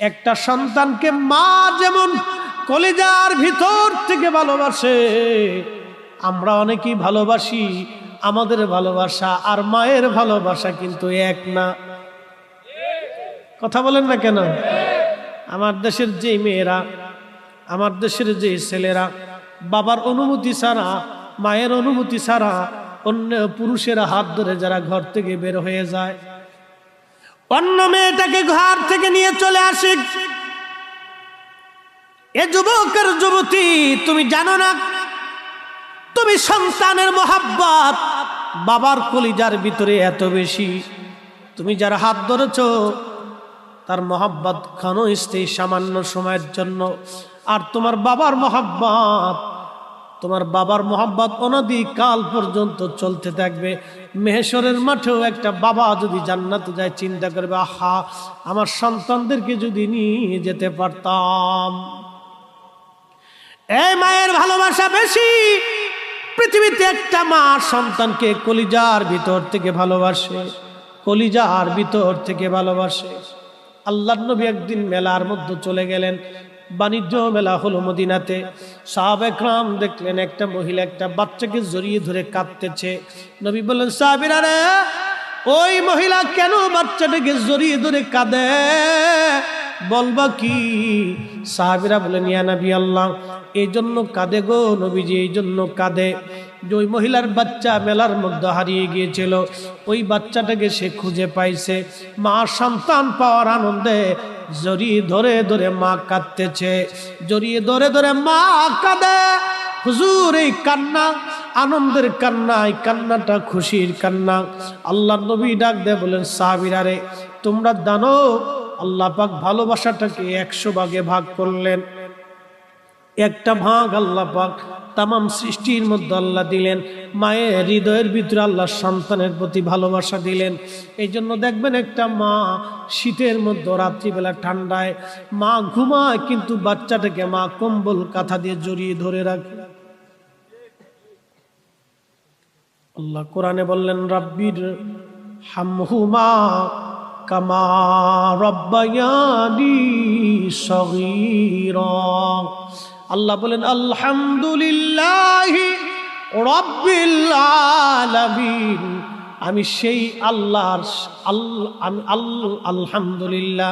একটা সন্তানকে মা যেমন কলেজার ভিতর থেকে ভালোবাসে, আমরা অনেকেই ভালোবাসি, আমাদের ভালোবাসা আর মায়ের ভালোবাসা কিন্তু এক না। কথা বলেন না কেন? আমার দেশের যে মেয়েরা, আমার দেশের যে ছেলেরা, বাবার অনুমতি ছাড়া, মায়ের অনুমতি ছাড়া অন্য পুরুষেরা হাত ধরে যারা ঘর থেকে বের হয়ে যায় অন্য মেয়েটাকে ঘর থেকে নিয়ে চলে আসে। এ যুবকের যুবতী, তুমি জানো না? তুমি সন্তানের মোহাব্বত। বাবার কলিজার ভিতরে এত বেশি। তুমি যারা হাত ধরেছ, তার মোহাব্বত ক্ষণস্থায়ী সামান্য সময়ের জন্য। আর তোমার বাবার মোহাব্বত তোমার বাবার মোহাব্বত অনদি কাল পর্যন্ত চলতে থাকবে। মেহেশ্বরের মাঠেও একটা বাবা যদি জান্নাতে যায়, চিন্তা করবে, আহা, আমার সন্তানদেরকে যদি নিয়ে যেতে পারতাম। এই মায়ের ভালোবাসা বেশি। পৃথিবীতে একটা মা সন্তানকে কলিজার ভিতর থেকে ভালোবাসে, কলিজার ভিতর থেকে ভালোবাসে। আল্লাহ নবী একদিন মেলার মধ্যে চলে গেলেন। বাণিজ্য মেলা হলো মদিনাতে। সাহাবেকরাম দেখলেন একটা মহিলা একটা বাচ্চাকে জড়িয়ে ধরে কাঁদতেছে। নবী বললেন, সাহাবিরা রে, ওই মহিলা কেন বাচ্চাটাকে জড়িয়ে ধরে কাঁদে? বলবা কি? সাহাবিরা বলেন ইয়া নবী আল্লাহ, এই জন্য কাঁদে গো নবীজি, এই জন্য কাঁদে। যে ওই মহিলার বাচ্চা মেলার মধ্যে হারিয়ে গিয়েছিল, ওই বাচ্চাটাকে সে খুঁজে পাইছে। মা সন্তান পাওয়ার আনন্দে জড়িয়ে ধরে ধরে মা কাঁদতেছে জড়িয়ে ধরে ধরে মা কাঁদে। হুজুর, এই কান্না, আনন্দের কান্না, এই কান্নাটা খুশির কান্না। আল্লাহ নবী ডাক দেয়, বলেন সাহাবিরারে তোমরা জানো, আল্লাহ পাক ভালোবাসাটাকে একশো ভাগে ভাগ করলেন। একটা ভাগ আল্লাহ পাক তামাম সৃষ্টির মধ্যে আল্লাহ দিলেন মায়ের হৃদয়ের ভিতরে আল্লাহ সন্তানের প্রতি ভালোবাসা দিলেন। এই জন্য দেখবেন একটা মা শীতের মধ্যে রাত্রিবেলা ঠান্ডায়, মা ঘুমায় কিন্তু বাচ্চাটাকে মা কম্বল কাঁথা দিয়ে জড়িয়ে ধরে রাখে। আল্লাহ কোরআনে বললেন, রাব্বির হামহুমা কামা রব্বায়ানি সগীরা। আল্লাহ বলেন, আলহামদুলিল্লাহ আমি সেই আল্লাহর আলহামদুলিল্লাহ,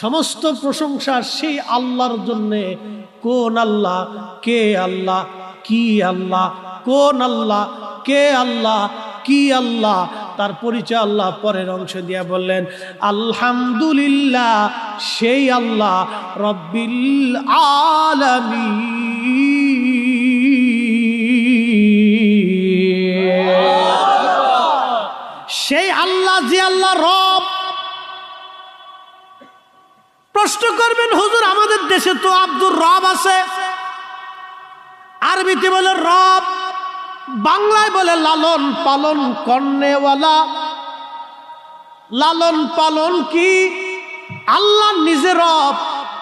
সমস্ত প্রশংসা সেই আল্লাহর জন্যে। কোন আল্লাহ, কে আল্লাহ, কি আল্লাহ, কোন আল্লাহ, কে আল্লাহ, কি আল্লাহ? তার পরিচয় আল্লাহ পরের অংশ দিয়া বললেন, আলহামদুলিল্লাহ, সেই আল্লাহ রব্বিল আলামী যে আল্লাহ রব। প্রশ্ন করবেন, হুজুর, আমাদের দেশে তো আব্দুর রব আছে। আরবিতে বলে, রব। বাংলায় বলে, লালন পালন কর্নেওয়ালা। লালন পালন কি? আল্লাহ নিজে রব,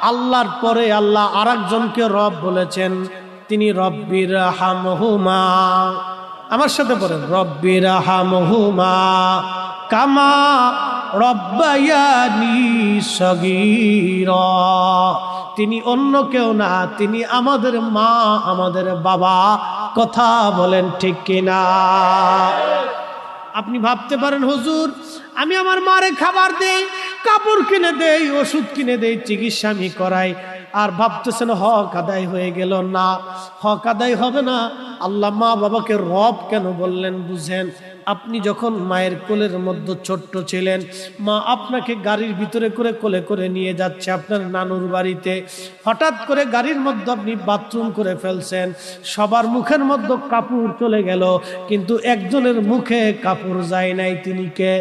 আল্লাহর পরে আল্লাহ আর একজনকে রব বলেছেন। তিনি রব্বির হামহুমা। আমার সাথে বলেন রব্বির হামহুমা। কামা রব্বায়ানি সগীর। তিনি অন্য কেউ না, তিনি আমাদের মা, আমাদের বাবা। কথা বলেন ঠিক কিনা? আপনি ভাবতে পারেন, হুজুর, আমি আমার মারে খাবার দেই, কাপড় কিনে দেই, ওষুধ কিনে দেই, চিকিৎসা আমি করাই। আর ভাবতেছেন, হক আদায় হয়ে গেল না? হক আদায় হবে না? আল্লাহ মা বাবাকে রব কেন বললেন বুঝেন? আপনি যখন মায়ের কোলের মধ্যে ছোট্ট ছিলেন, মা আপনাকে গাড়ির ভিতরে করে কোলে করে নিয়ে যাচ্ছে আপনার নানুর বাড়িতে। হঠাৎ করে গাড়ির মধ্যে আপনি বাথরুম করে ফেলছেন, সবার মুখের মধ্যে কাপড় চলে গেল, কিন্তু একজনের মুখে কাপড় যায় নাই, তিনি কে?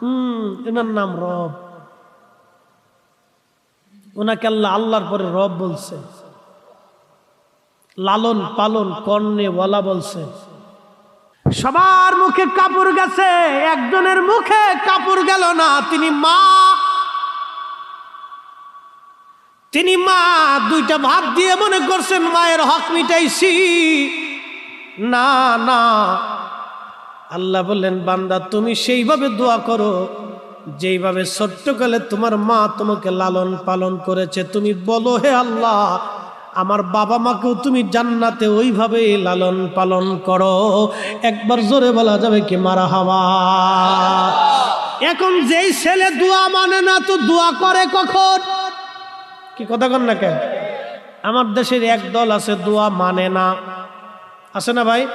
হুম, এনার নাম রব। ওনাকে আল্লাহ, আল্লাহর পরে রব বলছে। লালন পালন কর্ণে ওয়ালা বলছে। সবার মুখে কাপড় গেছে, একজনের মুখে কাপড় গেল না। তিনি মা। তিনি মা, দুইটা ভাত দিয়ে মনে করছেন মায়ের হক মিটাইছি। না না। আল্লাহ বললেন, বান্দা, তুমি সেইভাবে দোয়া করো, যেইভাবে ছোট্টকালে তোমার মা তোমাকে লালন পালন করেছে। তুমি বলো, হে আল্লাহ আমার বাবা মাকেও তুমি জান্নাতে ওইভাবে লালন পালন করো। একবার জোরে বলা যাবে কি মারা হাওয়া? এখন যেই ছেলে দোয়া মানে না, তো দোয়া করে কখন? কি কথা কন না কেন? আমার দেশের এক দল আছে, দোয়া মানে না। আছে না ভাই?